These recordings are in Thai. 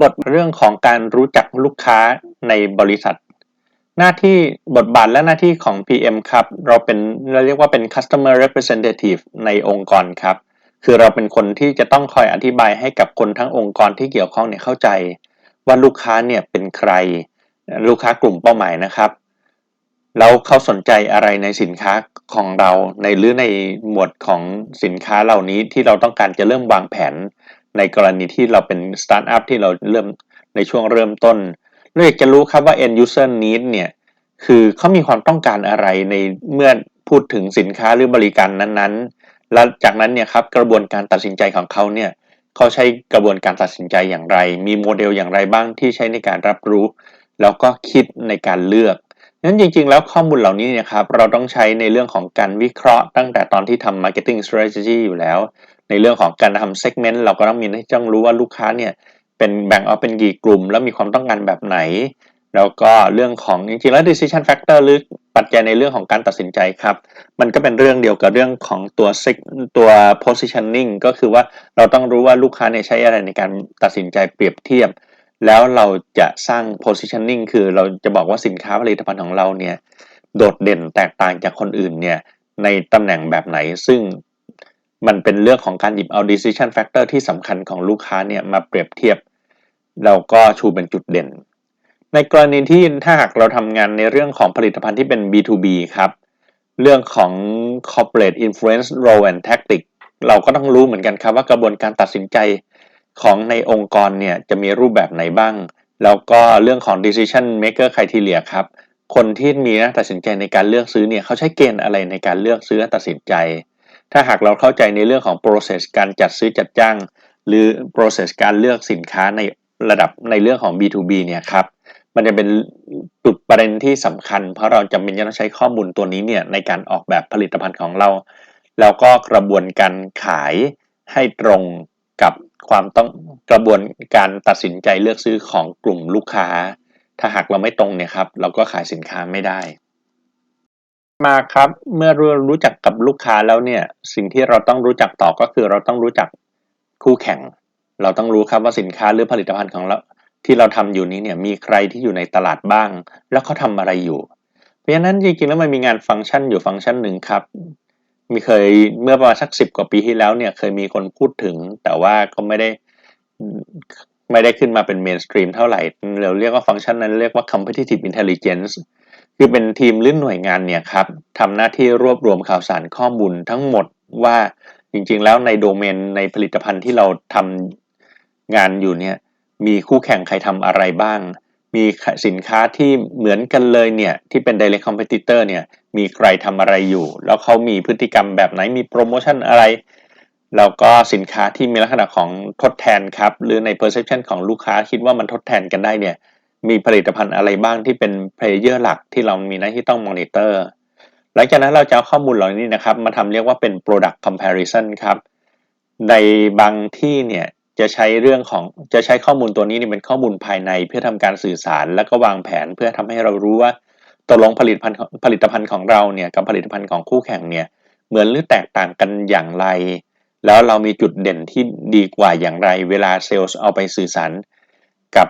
บทเรื่องของการรู้จักลูกค้าในบริษัท หน้าที่บทบาทและหน้าที่ของ PM ครับ เราเป็นเราเรียกว่าเป็น customer representative ในองค์กรครับ คือเราเป็นคนที่จะต้องคอยอธิบายให้กับคนทั้งองค์กรที่เกี่ยวข้องเนี่ยเข้าใจ ว่าลูกค้าเนี่ยเป็นใคร ลูกค้ากลุ่มเป้าหมายนะครับ แล้วเขาสนใจอะไรในสินค้าของเราในหรือในหมวดของสินค้าเหล่านี้ที่เราต้องการจะเริ่มวางแผน ในกรณีที่เราเป็นสตาร์ทอัพที่เราเริ่มในช่วงเริ่มต้นเราอยากจะรู้ครับว่า end user need เนี่ยคือเขามีความต้องการอะไรในเมื่อพูดถึงสินค้าหรือบริการนั้นๆ แล้วจากนั้นเนี่ยครับกระบวนการตัดสินใจของเขาเนี่ยเขาใช้กระบวนการตัดสินใจอย่างไร มีโมเดลอย่างไรบ้างที่ใช้ในการรับรู้ แล้วก็คิดในการเลือก นั้นจริง ๆ แล้วข้อมูลเหล่านี้นะครับเราต้องใช้ในเรื่องของการวิเคราะห์ตั้งแต่ตอนที่ทำ marketing strategy อยู่แล้ว ในเรื่องของการทำ segment เราก็ต้องมีให้จ้องรู้ว่าลูกค้าเนี่ยเป็นแบ่งออกเป็นกี่กลุ่ม แล้วมีความต้องการแบบไหน แล้วก็เรื่องของจริงๆแล้ว decision factor หรือปัจจัยในเรื่องของการตัดสินใจครับ มันก็เป็นเรื่องเดียวกับเรื่องของตัวตัว positioning ก็คือว่าเราต้องรู้ว่าลูกค้าเนี่ยใช้อะไรในการตัดสินใจเปรียบเทียบ แล้วเราจะสร้าง positioning คือเราจะบอกว่าสินค้าผลิตภัณฑ์ของเราเนี่ยโดดเด่นแตกต่างจากคนอื่นเนี่ยในตำแหน่งแบบไหน ซึ่งมันเป็นเรื่องของการหยิบเอา decision factor ที่สำคัญของลูกค้าเนี่ยมาเปรียบเทียบ เราก็ชูเป็นจุดเด่น ในกรณีที่ถ้าหากเราทำงานในเรื่องของผลิตภัณฑ์ที่เป็น B2B ครับ เรื่องของ corporate influence role and tactic เราก็ต้องรู้เหมือนกันครับว่ากระบวนการตัดสินใจ ของในองค์กรเนี่ยจะมีรูปแบบไหนบ้าง แล้วก็เรื่องของ decision maker criteria ครับ คนที่มีนะตัดสินใจในการเลือกซื้อเนี่ยเขาใช้เกณฑ์อะไรในการเลือกซื้อตัดสินใจ ถ้าหากเราเข้าใจในเรื่องของ process การจัดซื้อจัดจ้าง หรือ process การเลือกสินค้าในระดับในเรื่องของ B2B เนี่ยครับมันจะเป็นจุดประเด็นที่สำคัญ เพราะเราจำเป็นจะต้องใช้ข้อมูลตัวนี้เนี่ยในการออกแบบผลิตภัณฑ์ของเรา แล้วก็กระบวนการขายให้ตรงกับ ความต้องกระบวนการตัดสินใจเลือกซื้อของกลุ่มลูกค้า ถ้าหากเราไม่ตรงเนี่ยครับ เราก็ขายสินค้าไม่ได้ มาครับ เมื่อรู้รู้จักกับลูกค้าแล้วเนี่ย สิ่งที่เราต้องรู้จักต่อก็คือเราต้องรู้จักคู่แข่ง เราต้องรู้ครับว่าสินค้าหรือผลิตภัณฑ์ของเราที่เราทำอยู่นี้เนี่ยมีใครที่อยู่ในตลาดบ้าง แล้วเขาทาอะไรอยู่ เพราะฉะนั้นจริงๆแล้วมันมีงานฟังก์ชันอยู่ฟังก์ชันหนึ่งครับ มีเคยเมื่อประมาณสักสิบกว่าปีที่แล้วเนี่ยเคยมีคนพูดถึง แต่ว่าก็ไม่ได้ไม่ได้ขึ้นมาเป็นเมนสตรีมเท่าไหร่เราเรียกว่าฟังก์ชันนั้นเรียกว่า competitive intelligence คือเป็นทีมหรือหน่วยงานเนี่ยครับทำหน้าที่รวบรวมข่าวสารข้อมูลทั้งหมดว่าจริงๆ แล้วในโดเมนในผลิตภัณฑ์ที่เราทำงานอยู่เนี่ยมีคู่แข่งใครทำอะไรบ้าง มีสินค้าที่เหมือนกันเลยเนี่ยที่เป็น direct competitor เนี่ย มีใครทำอะไรอยู่ แล้วเขามีพฤติกรรมแบบไหนมีโปรโมชั่นอะไร แล้วก็สินค้าที่มีลักษณะของทดแทนครับ หรือใน perception ของลูกค้าคิดว่ามันทดแทนกันได้เนี่ยมีผลิตภัณฑ์อะไรบ้างที่เป็น player หลักที่เรามีหน้าที่ต้อง monitor หลังจากนั้นเราจะเอาข้อมูลเหล่านี้นะครับ มาทำเรียกว่าเป็น product comparison ครับ ในบางที่เนี่ยจะใช้เรื่องของจะใช้ข้อมูลตัวนี้นี่เป็นข้อมูลภายในเพื่อทำการสื่อสาร แล้วก็วางแผนเพื่อทำให้เรารู้ว่า ตกลงผลิตภัณฑ์ผลิตภัณฑ์ของเราเนี่ยกับผลิตภัณฑ์ของคู่แข่งเนี่ยเหมือนหรือแตกต่างกันอย่างไร แล้วเรามีจุดเด่นที่ดีกว่าอย่างไร เวลาเซลล์เอาไปสื่อสารกับ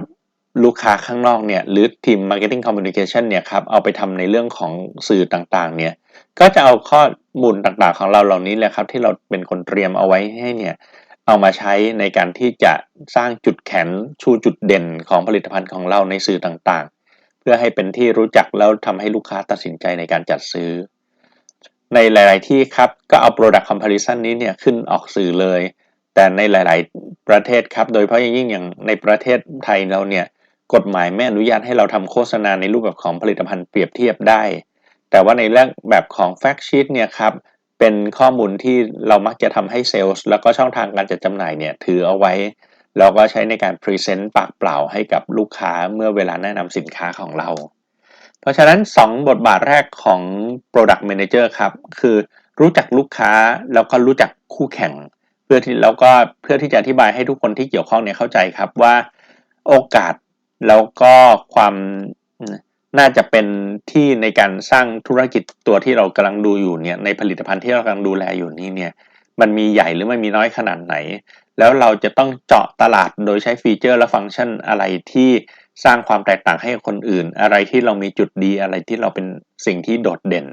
ลูกค้าข้างนอกเนี่ยหรือทีม Marketing Communication เนี่ยครับเอาไปทำในเรื่องของสื่อต่างๆเนี่ยก็จะเอาข้อมูลต่างๆของเราเหล่านี้แหละครับที่เราเป็นคนเตรียมเอาไว้ให้เนี่ยเอามาใช้ในการที่จะสร้างจุดแข็งชูจุดเด่นของผลิตภัณฑ์ของเราในสื่อต่างๆ เพื่อให้เป็นที่รู้จักแล้วทำให้ลูกค้าตัดสินใจในการจัดซื้อ ในหลาย ๆ ที่ครับก็เอา product comparison นี้เนี่ยขึ้นออกสื่อเลย แต่ในหลาย ๆ ประเทศครับ โดยเฉพาะยิ่งอย่างในประเทศไทยเราเนี่ยกฎหมายไม่อนุญาตให้เราทำโฆษณาในรูปแบบของผลิตภัณฑ์เปรียบเทียบได้ แต่ว่าในเรื่องแบบของ fact sheet เนี่ยครับเป็นข้อมูลที่เรามักจะทำให้เซลล์แล้วก็ช่องทางการจัดจำหน่ายเนี่ยถือเอาไว้ เราก็ใช้ในการพรีเซนต์ปากเปล่าให้กับลูกค้าเมื่อเวลาแนะนำสินค้าของเรา เพราะฉะนั้น 2 บทบาทแรกของ Product Manager ครับ คือรู้จักลูกค้าแล้วก็รู้จักคู่แข่ง เพื่อที่แล้วก็เพื่อที่จะอธิบายให้ทุกคนที่เกี่ยวข้องเนี่ยเข้าใจครับว่าโอกาสแล้วก็ความน่าจะเป็นที่ในการสร้างธุรกิจตัวที่เรากำลังดูอยู่เนี่ยในผลิตภัณฑ์ที่เรากำลังดูแลอยู่นี้เนี่ยมันมีใหญ่หรือไม่มีน้อยขนาดไหน แล้วเราจะต้องเจาะตลาดโดยใช้ฟีเจอร์และฟังก์ชันอะไรที่สร้างความแตกต่างให้คนอื่น อะไรที่เรามีจุดดีอะไรที่เราเป็นสิ่งที่โดดเด่น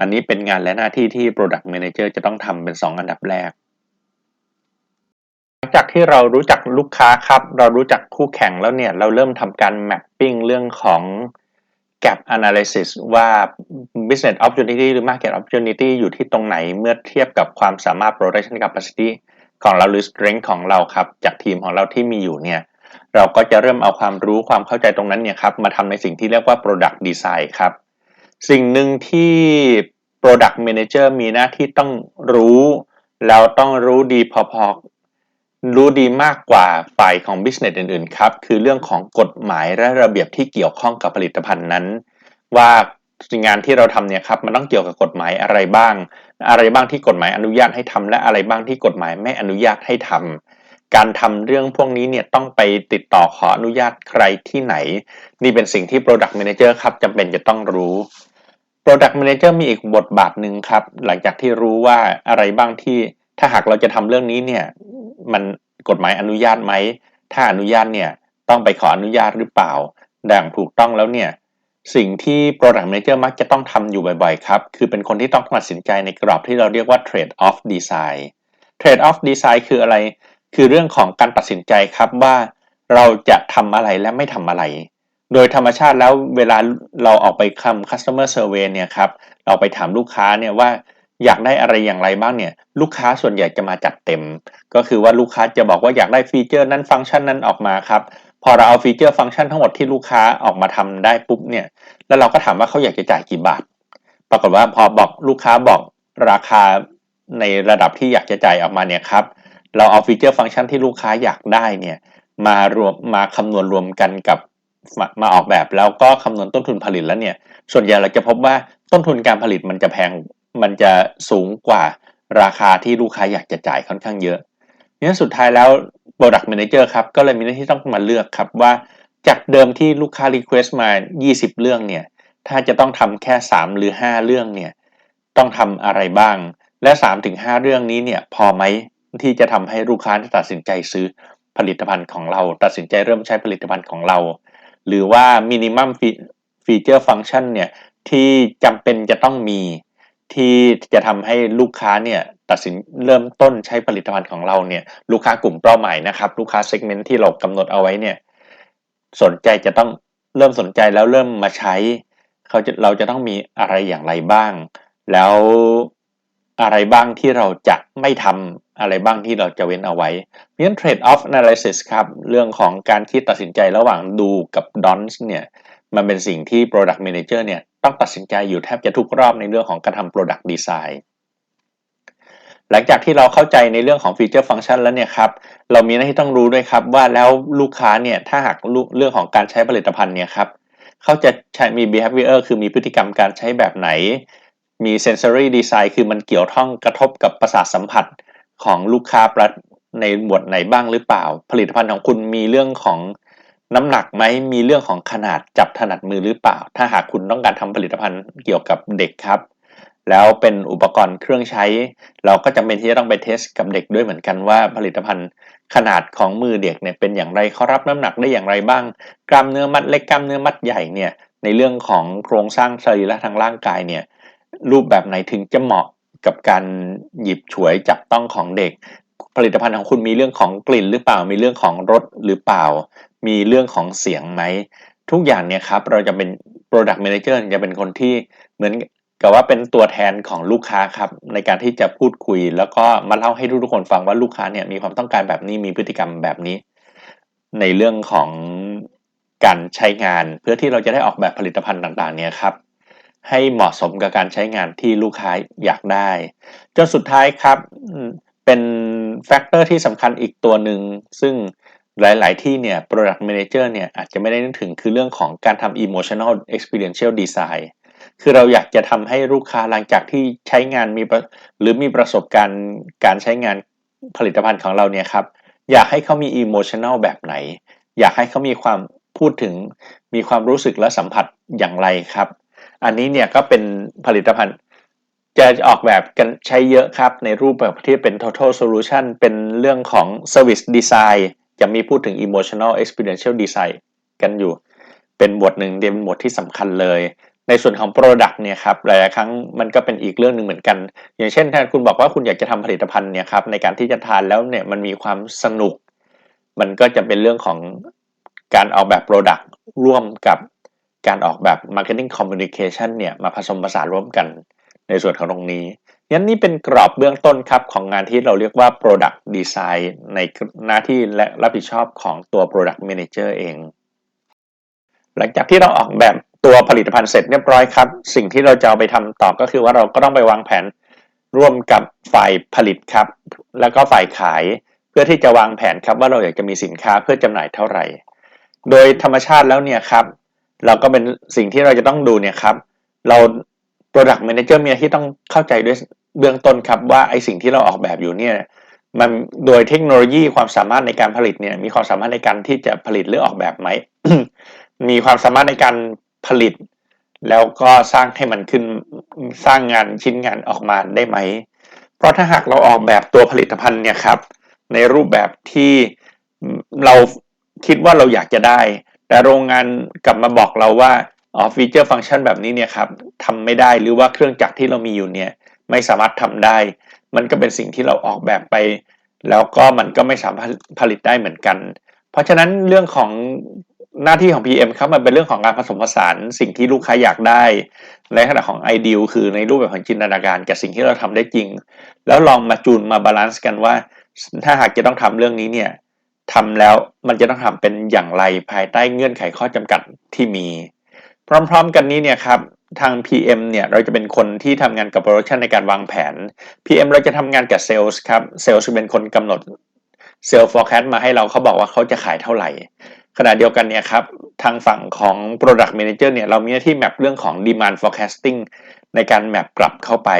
อันนี้เป็นงานและหน้าที่ที่ Product Manager จะต้องทำเป็น 2 อันดับแรก หลังจากที่เรารู้จักลูกค้าครับ เรารู้จักคู่แข่งแล้วเนี่ย เราเริ่มทำการ mapping เรื่องของ gap analysis ว่า business opportunity หรือ market opportunity อยู่ที่ตรงไหนเมื่อเทียบกับความสามารถ production capacity ของเราหรือ strength ของเราครับจากทีมของเราที่มีอยู่เนี่ยเราก็จะเริ่มเอาความรู้ความเข้าใจตรงนั้นเนี่ยครับมาทำในสิ่งที่เรียกว่า product design ครับ สิ่งหนึ่งที่ product manager มีหน้าที่ต้องรู้แล้วต้องรู้ดีพอๆรู้ดีมากกว่าฝ่ายของ business อื่นๆครับคือเรื่องของกฎหมายและระเบียบที่เกี่ยวข้องกับผลิตภัณฑ์นั้น ว่า งานที่เราทำเนี่ยครับมันต้องเกี่ยวกับกฎหมายอะไรบ้าง อะไรบ้างที่กฎหมายอนุญาตให้ทำและอะไรบ้างที่กฎหมายไม่อนุญาตให้ทำการทำเรื่องพวกนี้เนี่ยต้องไปติดต่อขออนุญาตใครที่ไหน นี่เป็นสิ่งที่ Product Manager ครับจำเป็นจะต้องรู้ Product Manager มีอีกบทบาทหนึ่งครับ หลังจากที่รู้ว่าอะไรบ้างที่ถ้าหากเราจะทำเรื่องนี้เนี่ยมันกฎหมายอนุญาตไหม ถ้าอนุญาตเนี่ยต้องไปขออนุญาตหรือเปล่า ดังถูกต้องแล้วเนี่ย สิ่งที่ Product Manager มักจะต้องทำอยู่บ่อยๆ ครับ คือเป็นคนที่ต้องตัดสินใจในกรอบที่เราเรียกว่า Trade off Design Trade off Design คืออะไร คือเรื่องของการตัดสินใจครับว่าเราจะทำอะไรและไม่ทำอะไร โดยธรรมชาติแล้วเวลาเราออกไปคำ customer survey เนี่ยครับ เราไปถามลูกค้าเนี่ยว่าอยากได้อะไรอย่างไรบ้างเนี่ย ลูกค้าส่วนใหญ่จะมาจัดเต็ม ก็คือว่าลูกค้าจะบอกว่าอยากได้ฟีเจอร์นั้นฟังก์ชันนั้นออกมาครับ พอเราเอาฟีเจอร์ฟังก์ชันทั้งหมดที่ลูกค้าออกมาทำได้ปุ๊บเนี่ย แล้วเราก็ถามว่าเขาอยากจะจ่ายกี่บาท ปรากฏว่าพอบอกลูกค้าบอกราคาในระดับที่อยากจะจ่ายออกมาเนี่ยครับ เราเอาฟีเจอร์ฟังก์ชันที่ลูกค้าอยากได้เนี่ย มารวมมาคำนวณรวมกันกับมาออกแบบแล้วก็คำนวณต้นทุนผลิตแล้วเนี่ย ส่วนใหญ่เราจะพบว่าต้นทุนการผลิตมันจะแพง มันจะสูงกว่าราคาที่ลูกค้าอยากจะจ่ายค่อนข้างเยอะเนี่ยสุดท้ายแล้ว Product Manager ครับก็เลยมีหน้าที่ต้องมาเลือกครับว่าจากเดิมที่ลูกค้า Request มา 20 เรื่องเนี่ยถ้าจะต้องทำแค่ 3 หรือ 5 เรื่องเนี่ยต้องทำอะไรบ้าง และ3-5เรื่องนี้เนี่ยพอไหมที่จะทำให้ลูกค้าตัดสินใจซื้อผลิตภัณฑ์ของเรา ตัดสินใจเริ่มใช้ผลิตภัณฑ์ของเรา หรือว่า minimum feature function เนี่ยที่จำเป็นจะต้องมีที่จะทำให้ลูกค้าเนี่ย ตัดสินเริ่มต้นใช้ผลิตภัณฑ์ของเราเนี่ยลูกค้ากลุ่มเป้าหมายนะครับลูกค้าเซกเมนต์ที่เรากำหนดเอาไว้เนี่ยสนใจจะต้องเริ่มสนใจแล้วเริ่มมาใช้เขาจะเราจะต้องมีอะไรอย่างไรบ้าง แล้วอะไรบ้างที่เราจะไม่ทำอะไรบ้างที่เราจะเว้นเอาไว้เพราะฉะนั้น trade off analysis ครับ เรื่องของการคิดตัดสินใจระหว่างดูกับ dons เนี่ยมันเป็นสิ่งที่ product manager เนี่ยต้องตัดสินใจอยู่แทบจะทุกรอบในเรื่องของการทำ product design หลังจากที่เราเข้าใจในเรื่องของฟีเจอร์ฟังก์ชันแล้วเนี่ยครับเรามีหน้าที่ต้องรู้ด้วยครับว่าแล้วลูกค้าเนี่ยถ้าหากเรื่องของการใช้ผลิตภัณฑ์เนี่ยครับเขาจะใช้มี behavior คือมีพฤติกรรมการใช้แบบไหน มี sensory design คือมันเกี่ยวข้องกระทบกับประสาทสัมผัสของลูกค้าในหมวดไหนบ้างหรือเปล่า ผลิตภัณฑ์ของคุณมีเรื่องของน้ำหนักไหมมีเรื่องของขนาดจับถนัดมือหรือเปล่า ถ้าหากคุณต้องการทำผลิตภัณฑ์เกี่ยวกับเด็กครับ แล้วเป็นอุปกรณ์เครื่องใช้ เราก็จำเป็นที่จะต้องไปเทสกับเด็กด้วยเหมือนกันว่าผลิตภัณฑ์ขนาดของมือเด็กเนี่ยเป็นอย่างไรเขารับน้ำหนักได้อย่างไรบ้าง กล้ามเนื้อมัดเล็กกล้ามเนื้อมัดใหญ่เนี่ยในเรื่องของโครงสร้างสรีระทางร่างกายเนี่ยรูปแบบไหนถึงจะเหมาะกับการหยิบฉวยจับต้องของเด็ก ผลิตภัณฑ์ของคุณมีเรื่องของกลิ่นหรือเปล่ามีเรื่องของรสหรือเปล่า มีเรื่องของเสียงไหมทุกอย่างเนี่ยครับเราจะเป็น Product Manager จะเป็นคนที่เหมือน กับว่าเป็นตัวแทนของลูกค้าครับในการที่จะพูดคุย แล้วก็มาเล่าให้ทุกคนฟังว่าลูกค้าเนี่ยมีความต้องการแบบนี้มีพฤติกรรมแบบนี้ ในเรื่องของการใช้งานเพื่อที่เราจะได้ออกแบบผลิตภัณฑ์ต่างๆ เนี่ยครับ ให้เหมาะสมกับการใช้งานที่ลูกค้าอยากได้จนสุดท้ายครับเป็นแฟกเตอร์ที่สำคัญอีกตัวหนึ่งซึ่งหลาย ๆ ที่เนี่ย Product Manager เนี่ยอาจจะไม่ได้นึกถึงคือเรื่องของการทำ Emotional Experiential Design คือเราอยากจะทำให้ลูกค้าหลังจากที่ใช้งานมีหรือมีประสบการณ์การใช้งานผลิตภัณฑ์ของเราเนี่ยครับ อยากให้เขามีอิโมชันแนลแบบไหน อยากให้เขามีความพูดถึงมีความรู้สึกและสัมผัสอย่างไรครับ อันนี้เนี่ยก็เป็นผลิตภัณฑ์จะออกแบบกันใช้เยอะครับ ในรูปแบบที่เป็น total solution เป็นเรื่องของ service design จะมีพูดถึง emotional experiential design กันอยู่ เป็นหมวดหนึ่งเดียเป็นหมวดที่สำคัญเลย ในส่วนของ Product เนี่ยครับหลายๆครั้งมันก็เป็นอีกเรื่องหนึ่งเหมือนกัน อย่างเช่นถ้าคุณบอกว่าคุณอยากจะทำผลิตภัณฑ์เนี่ยครับในการที่จะทานแล้วเนี่ยมันมีความสนุก มันก็จะเป็นเรื่องของการออกแบบ Product ร่วมกับการออกแบบ Marketing Communication เนี่ยมาผสมผสานร่วมกันในส่วนของตรงนี้งั้นนี่เป็นกรอบเบื้องต้นครับของงานที่เราเรียกว่า Product Design ในหน้าที่และรับผิดชอบของตัว Product Manager เอง หลังจากที่เราออกแบบ ตัวผลิตภัณฑ์เสร็จเรียบร้อยครับ สิ่งที่เราจะเอาไปทำต่อก็คือว่าเราก็ต้องไปวางแผนร่วมกับฝ่ายผลิตครับ แล้วก็ฝ่ายขายเพื่อที่จะวางแผนครับว่าเราอยากจะมีสินค้าเพื่อจำหน่ายเท่าไหร่ โดยธรรมชาติแล้วเนี่ยครับ เราก็เป็นสิ่งที่เราจะต้องดูเนี่ยครับ เรา Product Manager มีที่ต้องเข้าใจด้วยเบื้องต้นครับว่าไอสิ่งที่เราออกแบบอยู่เนี่ยมันโดยเทคโนโลยีความสามารถในการผลิตเนี่ยมีความสามารถในการที่จะผลิตหรือออกแบบไหมมีความสามารถในการ ผลิต แล้วก็สร้างให้มันขึ้นสร้างงานชิ้นงานออกมาได้ไหม เพราะถ้าหากเราออกแบบตัวผลิตภัณฑ์เนี่ยครับ ในรูปแบบที่เราคิดว่าเราอยากจะได้ แต่โรงงานกลับมาบอกเราว่าอ๋อฟีเจอร์ฟังก์ชันแบบนี้เนี่ยครับทำไม่ได้หรือว่าเครื่องจักรที่เรามีอยู่เนี่ยไม่สามารถทำได้ มันก็เป็นสิ่งที่เราออกแบบไป แล้วก็มันก็ไม่สามารถผลิตได้เหมือนกัน เพราะฉะนั้นเรื่องของ หน้าที่ของ PM ครับมันเป็นเรื่องของการผสมผสานสิ่งที่ลูกค้าอยากได้ ในขณะของ Ideal คือในรูปแบบของจินตนาการกับสิ่งที่เราทำได้จริง แล้วลองมาจูนมาบาลานซ์กันว่า ถ้าหากจะต้องทำเรื่องนี้เนี่ยทำแล้วมันจะต้องทำเป็นอย่างไรภายใต้เงื่อนไขข้อจำกัดที่มี พร้อม ๆ กันนี้เนี่ยครับทาง PM เนี่ยเราจะเป็นคนที่ทำงานกับโปรดักชันในการวางแผน PM เราจะทำงานกับเซลล์ครับเซลล์จะเป็นคนกำหนดเซลล์ forecast มาให้เราเขาบอกว่าเขาจะขายเท่าไหร่ ขณะเดียวกันเนี่ยครับทางฝั่งของ Product Manager เนี่ยเรามีหน้าที่แมปเรื่องของ Demand Forecasting ในการแมปกลับเข้าไป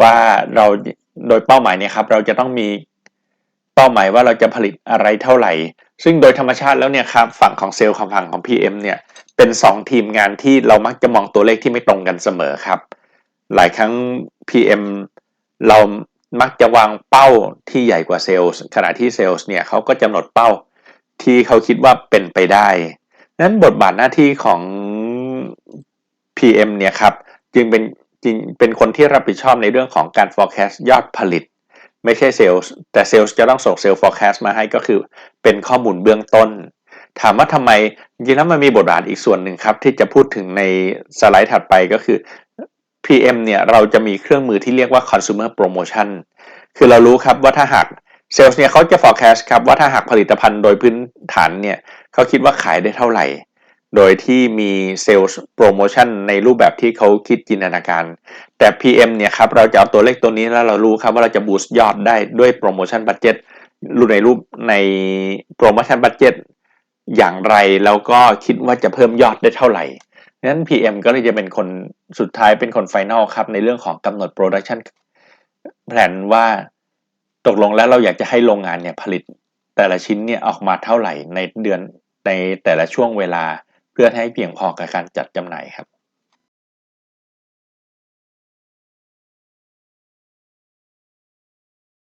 ว่าเราโดยเป้าหมายเนี่ยครับเราจะต้องมีเป้าหมายว่าเราจะผลิตอะไรเท่าไหร่ ซึ่งโดยธรรมชาติแล้วเนี่ยครับฝั่งของเซลล์ของฝั่งของ PM เนี่ยเป็น 2 ทีมงานที่เรามักจะมองตัวเลขที่ไม่ตรงกันเสมอครับ หลายครั้ง PM เรามักจะวางเป้าที่ใหญ่กว่าเซลล์ขณะที่เซลล์เนี่ยเขาก็กำหนดเป้า ที่เขาคิดว่าเป็นไปได้ นั้นบทบาทหน้าที่ของ PM เนี่ยครับจึงเป็นจริงเป็นคนที่รับผิดชอบในเรื่องของการ forecast ยอดผลิต ไม่ใช่เซลล์แต่เซลล์จะต้องส่งเซลล์ forecast มาให้ก็คือเป็นข้อมูลเบื้องต้น ถามว่าทำไมจริงๆแล้วมันมีบทบาทอีกส่วนหนึ่งครับ ที่จะพูดถึงในสไลด์ถัดไปก็คือ PM เนี่ยเราจะมีเครื่องมือที่เรียกว่า consumer promotion คือเรารู้ครับว่าถ้าหาก เซลล์เนี่ยเขาจะ forecast ครับว่าถ้าหากผลิตภัณฑ์โดยพื้นฐานเนี่ยเขาคิดว่าขายได้เท่าไหร่ โดยที่มีเซลล์โปรโมชั่นในรูปแบบที่เขาคิดจินตนาการ แต่ PM เนี่ยครับเราจะเอาตัวเลขตัวนี้แล้วเรารู้ครับว่าเราจะบูสต์ยอดได้ด้วยโปรโมชั่นบัตเจ็ตรูในรูปในโปรโมชั่นบัตเจ็ตอย่างไรแล้วก็คิดว่าจะเพิ่มยอดได้เท่าไหร่นั้น PM ก็เลยจะเป็นคนสุดท้ายเป็นคนไฟแนลครับในเรื่องของกำหนดโปรดักชันแผนว่า ตกลงแล้วเราอยากจะให้โรงงานเนี่ยผลิตแต่ละชิ้นเนี่ยออกมาเท่าไหร่ในเดือนในแต่ละช่วงเวลา เพื่อให้เพียงพอกับการจัดจำหน่ายครับ